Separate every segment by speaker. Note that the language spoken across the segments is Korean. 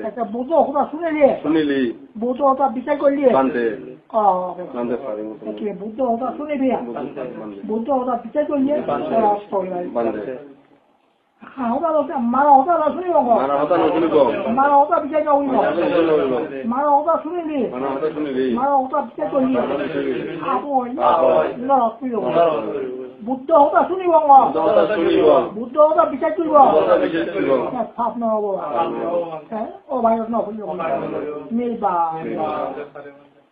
Speaker 1: এটা বুজো কবা শুনেলি
Speaker 2: শুনেলি
Speaker 1: বুজো তা বিচাই কইলি
Speaker 2: বান্দে
Speaker 1: অ
Speaker 2: বান্দে পারি মত কি
Speaker 1: বুজো তা Mara ọba mara ọba la suni lọkọ. Mara
Speaker 2: ọba la suni lọkọ.
Speaker 1: Mara ọba bi jẹjọ wuli lọ. Mara ọba suni le.
Speaker 2: Mara ọba suni le.
Speaker 1: Mara ọba bi jẹjọ wuli lọ. Àbọ̀ yìí lọ fi lọ. Bùdó ọba suni wọn wọ. Bùdó
Speaker 2: ọba suni wọn.
Speaker 1: Bùdó ọba bi jẹjọ wọ. Bùdó
Speaker 2: ọba bi jẹjọ wọ.
Speaker 1: Ẹ pap náà wọ. Ọba yóò náà fún yóò wọ. Mílíbà. Mílíbà.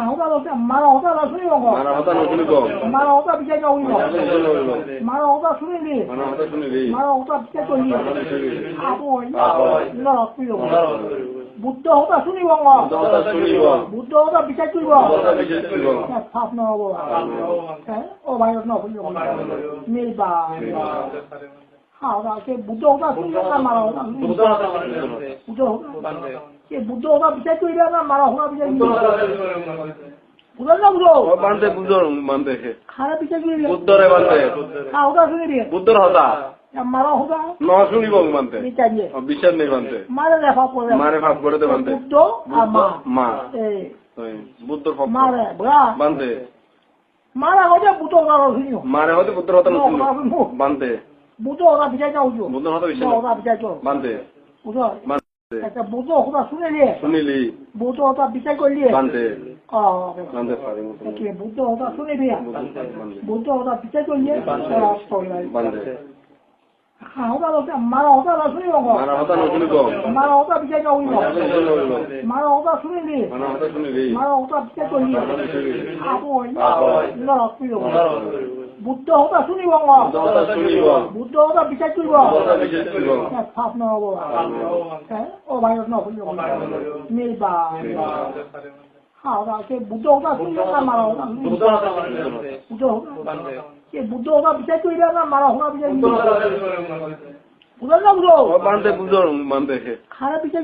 Speaker 1: àwọn bá lọ sí mara ọ̀tá lọ sún ìrọ̀kọ̀. mara ọ̀tá bí jẹ́jọ́ ìrọ̀. mara ọ̀tá sún ilé. mara ọ̀tá bí jẹ́jọ́ ìrọ̀. àwọn ọ̀yá lọ́rọ̀ sí ìrọ̀kọ̀. Sún ìwọ̀n wọn. Buddha ọ̀tá bí jẹ́jọ́ ìrọ̀. Ẹ pàf náà wọ̀. Ọba yọ̀ náà fún ìrọ̀kọ̀. Ní. हा ते बुद्ध होता असेल का मारा होता बुद्ध होता ते बुद्ध होता विचार केला ना। मारा होता विचार বুঝলেন না বুঝো
Speaker 2: বান্ধে বুঝো বান্ধে
Speaker 1: খারাপ বিচার করে বুদ্ধরে
Speaker 2: বান্ধে
Speaker 1: হ্যাঁ হতা শুনি
Speaker 2: বুদ্ধর হতা
Speaker 1: মারা হতা
Speaker 2: ন শুনিব বান্ধে বিচার নেই বান্ধে
Speaker 1: মারে রে পাপ করে
Speaker 2: মারে পাপ করে দে বান্ধে
Speaker 1: বুদ্ধ আর মা
Speaker 2: মা বুদ্ধর পাপ মারে
Speaker 1: বড়া
Speaker 2: বান্ধে
Speaker 1: মারা হতে বুদ্ধ হতা শুনিও
Speaker 2: মারে হতে বুদ্ধর হতা শুনিও বান্ধে
Speaker 1: 무도하다 비자자 오죠.
Speaker 2: 무도하다 비자. 무도하다
Speaker 1: 비자죠.
Speaker 2: 만데.
Speaker 1: 무도.
Speaker 2: 만데. 그러니까
Speaker 1: 무도하다 순일리.
Speaker 2: 순일리.
Speaker 1: 무도하다 비자 걸리.
Speaker 2: 만데.
Speaker 1: 아.
Speaker 2: 만데 파링. 이렇게
Speaker 1: 무도하다 순일리야.
Speaker 2: 만데.
Speaker 1: 무도하다 비자 걸리. 만데.
Speaker 2: 만데.
Speaker 1: 啊，我咋都这，马上我咋都处理了个？ 만화
Speaker 2: 하다 놓으는 거.
Speaker 1: 만화 어디다 비켜 가고 있노? 만화 하다
Speaker 2: 놓으는 거.
Speaker 1: 만화 어디다 수리니?
Speaker 2: 만화 하다 놓는 게.
Speaker 1: 만화 어디다 비켜 가고 있노? 아보이. 아보이. 누나 어디로? 무더 어디다 수리 왕와?
Speaker 2: 만화 하다 놓는 거.
Speaker 1: 무더 어디다 비켜 가고 만화 있노? 하다
Speaker 2: 비켜주는 거.
Speaker 1: 야, 밥 넣어 봐. 에? 어, 많이 넣어 보려고. 밀바. 아, 어디다 무더 어디다 수리 왕 말아. 무더 어디다 말아. 무더 어디다 এই বুদ্ধ সভা বিচাৰি কৰি না মাৰা সভা বিচাৰি বুজাই না বুজাব